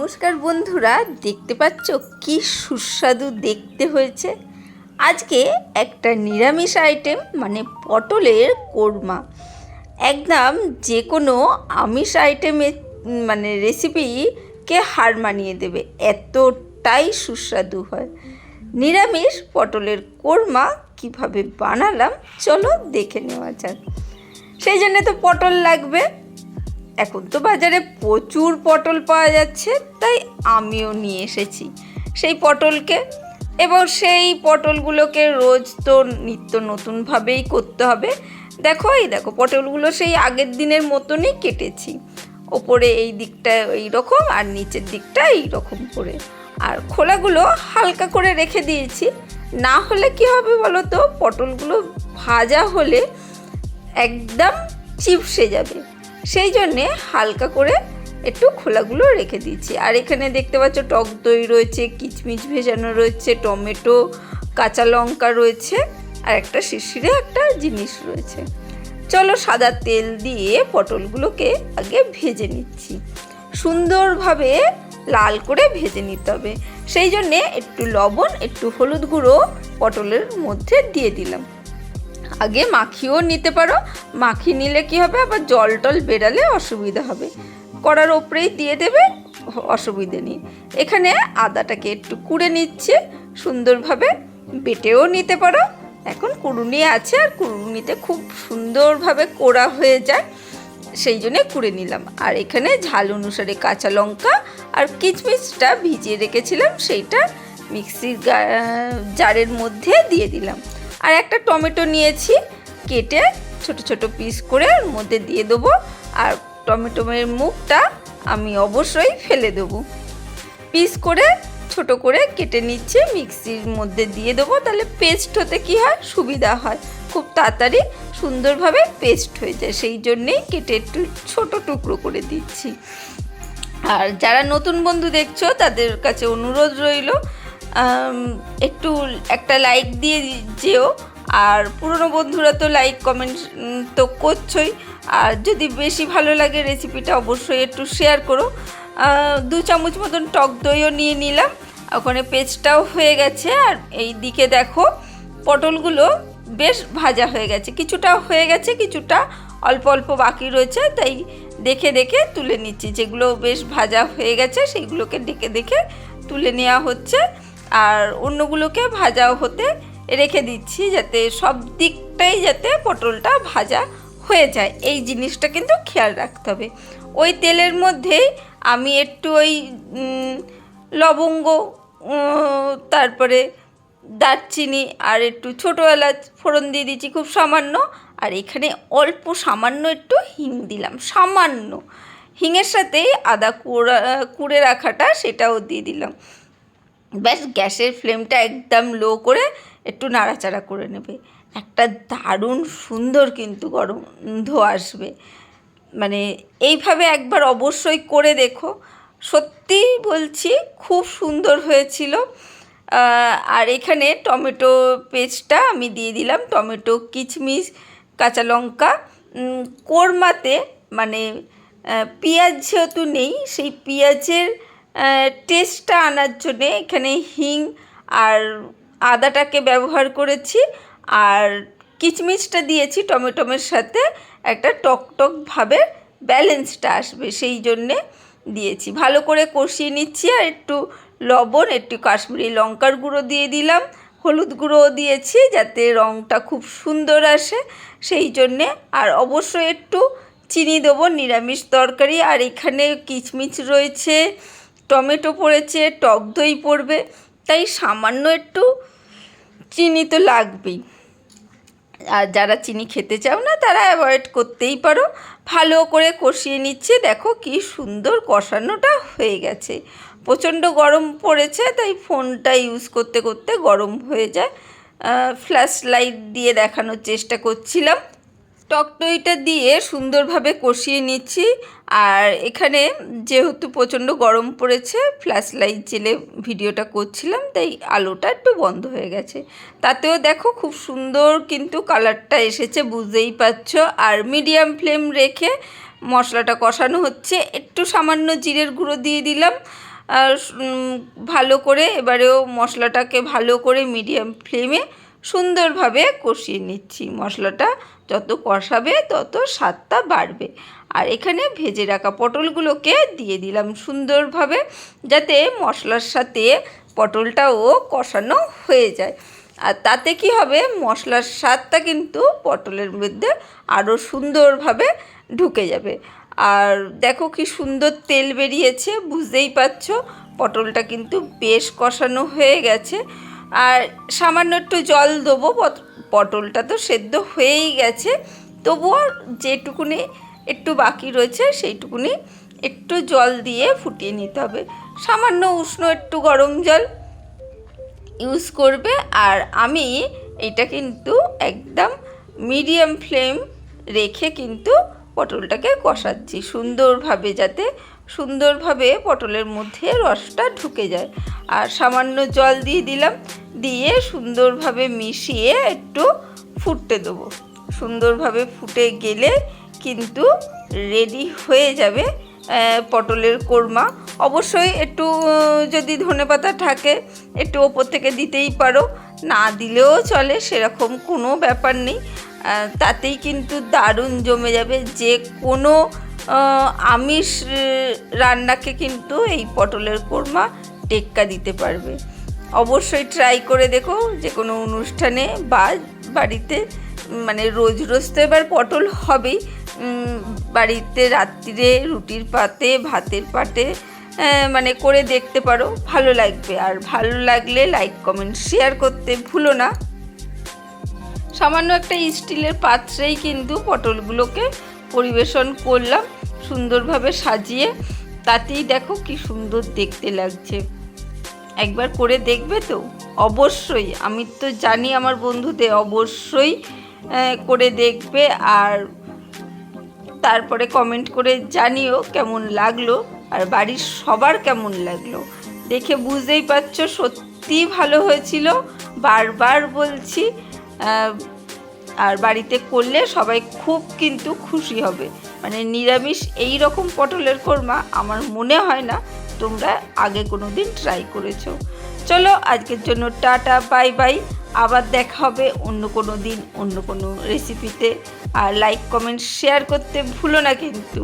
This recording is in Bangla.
নমস্কার বন্ধুরা, দেখতে পাচ্ছ কি সুস্বাদু দেখতে হয়েছে? আজকে একটা নিরামিষ আইটেম মানে পটলের কোরমা। একদম যে কোনো আমিষ আইটেমের মানে রেসিপিকে হার মানিয়ে দেবে। এতটাই সুস্বাদু হয়। নিরামিষ পটলের কোরমা কীভাবে বানালাম, চলো দেখে নেওয়া যাক। সেই জন্য তো পটল লাগবে। এখন তো বাজারে প্রচুর পটল পাওয়া যাচ্ছে, তাই আমিও নিয়ে এসেছি। সেই পটলকে এবং সেই পটলগুলোকে রোজ তো নিত্য নতুনভাবেই করতে হবে। দেখো, এই দেখো, পটলগুলো সেই আগের দিনের মতনই কেটেছি। ওপরে এই দিকটা এই রকম আর নিচের দিকটা এই রকম করে। আর খোলাগুলো হালকা করে রেখে দিয়েছি। না হলে কি হবে বলো তো, পটলগুলো ভাজা হলে একদম চিপসে যাবে। সেই জন্যে হালকা করে একটু খোলাগুলো রেখে দিচ্ছি আর এখানে দেখতে পাচ্ছ টক দই রয়েছে, কিচমিচ ভেজানো রয়েছে, টমেটো, কাঁচা লঙ্কা রয়েছে, আর একটা শিশিরে একটা জিনিস রয়েছে। চলো সাদা তেল দিয়ে পটলগুলোকে আগে ভেজে নিচ্ছি। সুন্দরভাবে লাল করে ভেজে নিতে হবে। সেই জন্যে একটু লবণ, একটু হলুদ গুঁড়ো পটলের মধ্যে দিয়ে দিলাম। আগে মাখিয়েও নিতে পারো। মাখিয়ে নিলে কি হবে? আবার জল টল বেরালে অসুবিধা হবে। কড়ার ওপরেই দিয়ে দেবে, অসুবিধে নেই। এখানে আদাটাকে একটু কুড়ে নিচ্ছে, সুন্দরভাবে বেটেও নিতে পারো। এখন কুড়ুনি আছে, আর কুড়ুনিতে খুব সুন্দরভাবে কোড়া হয়ে যায়, সেই জন্যে কুড়ে নিলাম। আর এখানে ঝাল অনুসারে কাঁচা লঙ্কা আর কিচমিচটা ভিজিয়ে রেখেছিলাম, সেইটা মিক্সির জারের মধ্যে দিয়ে দিলাম। আর একটা টমেটো নিয়েছি, কেটে ছোট ছোট পিস করে ওর মধ্যে দিয়ে দেবো। আর টমেটোমের মুখটা আমি অবশ্যই ফেলে দেবো। পিস করে ছোট করে কেটে নিচ্ছে, মিক্সির মধ্যে দিয়ে দেবো। তাহলে পেস্ট হতে কি হয়? সুবিধা হয়। খুব তাড়াতাড়ি সুন্দরভাবে পেস্ট হয়ে যায়। সেই জন্যেই কেটে একটু ছোটো টুকরো করে দিচ্ছি। আর যারা নতুন বন্ধু দেখছ, তাদের কাছে অনুরোধ রইল একটু একটা লাইক দিয়ে যেও। আর পুরনো বন্ধুরা তো লাইক কমেন্ট তো করছোই। আর যদি বেশি ভালো লাগে রেসিপিটা অবশ্যই একটু শেয়ার করো। দু চামচ মতন টক দইও নিয়ে নিলাম। ওখানে পেস্টটাও হয়ে গেছে। আর এই দিকে দেখো, পটলগুলো বেশ ভাজা হয়ে গেছে। কিছুটা হয়ে গেছে, কিছুটা অল্প অল্প বাকি রয়েছে। তাই দেখে দেখে তুলে নিচ্ছি। যেগুলো বেশ ভাজা হয়ে গেছে, সেইগুলোকে ডেকে দেখে তুলে নেওয়া হচ্ছে। আর অন্যগুলোকে ভাজা হতে রেখে দিচ্ছি যাতে সব দিকটাই যাতে পটলটা ভাজা হয়ে যায়। এই জিনিসটা কিন্তু খেয়াল রাখতে হবে। ওই তেলের মধ্যেই আমি একটু ওই লবঙ্গ তারপরে দারচিনি আর একটু ছোটো এলাচ ফোড়ন দিয়ে দিচ্ছি খুব সামান্য। আর এখানে অল্প সামান্য একটু হিং দিলাম, সামান্য। হিঙের সাথে আদা কুড়া, কুড়ে রাখাটা সেটাও দিয়ে দিলাম। ব্যাস, গ্যাসের ফ্লেমটা একদম লো করে একটু নাড়াচাড়া করে নেবে। একটা দারুণ সুন্দর কিন্তু গন্ধ আসবে। মানে এইভাবে একবার অবশ্যই করে দেখো। সত্যি বলছি, খুব সুন্দর হয়েছিল। আর এখানে টমেটো পেস্টটা আমি দিয়ে দিলাম। টমেটো, কিচমিচ, কাঁচা লঙ্কা কোরমাতে মানে পেঁয়াজ যেহেতু নেই, সেই পেঁয়াজের টেস্টটা আনার জন্যে এখানে হিং আর আদাটাকে ব্যবহার করেছি। আর কিচমিচটা দিয়েছি টমেটোমের সাথে। একটা টক টক ভাবে ব্যালেন্সটা আসবে সেই জন্যে দিয়েছি। ভালো করে কষিয়ে নিচ্ছি আর একটু লবণ, একটু কাশ্মীরি লঙ্কার গুঁড়ো দিয়ে দিলাম। হলুদ গুঁড়োও দিয়েছি যাতে রঙটা খুব সুন্দর আসে সেই জন্যে। আর অবশ্যই একটু চিনি দেবো, নিরামিষ তরকারি। আর এখানে কিচমিচ রয়েছে টমেটো পড়েছে, টক দই পড়বে, তাই সামান্য একটু চিনি তো লাগবেই। আর যারা চিনি খেতে চাও না, তারা অ্যাভয়েড করতেই পারো। ভালো করে কষিয়ে নিচ্ছে, দেখো কি সুন্দর কষানোটা হয়ে গেছে। প্রচণ্ড গরম পড়েছে, তাই ফোনটা ইউজ করতে করতে গরম হয়ে যায়। ফ্ল্যাশ লাইট দিয়ে দেখানোর চেষ্টা করছিলাম। টক দইটা দিয়ে সুন্দরভাবে কষিয়ে নিচ্ছি। আর এখানে যেহেতু প্রচণ্ড গরম পড়েছে ফ্ল্যাশ লাইট জেলে ভিডিওটা করছিলাম, তাই আলোটা একটু বন্ধ হয়ে গেছে। তাতেও দেখো খুব সুন্দর কিন্তু কালারটা এসেছে, বুঝতেই পারছ। আর মিডিয়াম ফ্লেম রেখে মশলাটা কষানো হচ্ছে। একটু সামান্য জিরের গুঁড়ো দিয়ে দিলাম। আর ভালো করে এবারেও মশলাটাকে ভালো করে মিডিয়াম ফ্লেমে সুন্দরভাবে কষিয়ে নিচ্ছি। মশলাটা যত কষাবে, তত স্বাদটা বাড়বে। আর এখানে ভেজে রাখা পটলগুলোকে দিয়ে দিলাম সুন্দরভাবে, যাতে মশলার সাথে পটলটাও কষানো হয়ে যায়। আর তাতে কি হবে? মশলার স্বাদটা কিন্তু পটলের মধ্যে আরও সুন্দরভাবে ঢুকে যাবে। আর দেখো কি সুন্দর তেল বেরিয়েছে, বুঝতেই পারছ? পটলটা কিন্তু বেশ কষানো হয়ে গেছে। আর সামান্য একটু জল দেবো পট- পটলটা তো সেদ্ধ হয়েই গেছে। তবুও যেটুকুনি একটু বাকি রয়েছে, সেইটুকুনি একটু জল দিয়ে ফুটিয়ে নিতে হবে। সামান্য উষ্ণ একটু গরম জল ইউজ করবে, আর আমি এটা কিন্তু একদম মিডিয়াম ফ্লেম রেখে কিন্তু পটলটাকে কষাচ্ছি সুন্দরভাবে, যাতে সুন্দরভাবে পটলের মধ্যে রসটা ঢুকে যায়। আর সামান্য জল দিয়ে দিলাম দিয়ে সুন্দরভাবে মিশিয়ে একটু ফুটতে দেবো। সুন্দরভাবে ফুটে গেলে কিন্তু রেডি হয়ে যাবে পটলের কোরমা। অবশ্যই একটু যদি ধনেপাতা থাকে, একটু ওপর থেকে দিতেই পারো। না দিলেও চলে, সেরকম কোনো ব্যাপার নেই। তাতেই কিন্তু দারুণ জমে যাবে। যে কোনো আমিষ রান্নাকে কিন্তু এই পটলের কোরমা টেক্কা দিতে পারবে। অবশ্যই ট্রাই করে দেখো যে কোনো অনুষ্ঠানে বা বাড়িতে মানে রোজ রোজ তো এবার পটল হবেই। বাড়িতে রাত্রিরে রুটির পাতে, ভাতের পাতে মানে করে দেখতে পারো, ভালো লাগবে। আর ভালো লাগলে লাইক কমেন্ট শেয়ার করতে ভুলো না। সামান্য একটা স্টিলের পাত্রেই কিন্তু পটলগুলোকে পরিবেশন করলাম সুন্দরভাবে সাজিয়ে। তাতেই দেখো কি সুন্দর দেখতে লাগছে। একবার করে দেখবে তো? অবশ্যই। আমি তো জানি আমার বন্ধুদের অবশ্যই করে দেখবে আর তারপরে কমেন্ট করে জানিও কেমন লাগল আর বাড়ির সবার কেমন লাগল। দেখে বুঝতেই পারছ সত্যিই ভালো হয়েছিল। বারবার বলছি আর বাড়িতে করলে সবাই খুব কিন্তু খুশি হবে। মানে নিরামিষ এই রকম পটলের কোরমা আমার মনে হয় না তোমরা আগে কোনো দিন ট্রাই করেছ। চলো আজকের জন্য টাটা বাই বাই আবার দেখা হবে অন্য কোনো দিন, অন্য কোনো রেসিপিতে আর লাইক কমেন্ট শেয়ার করতে ভুলো না কিন্তু।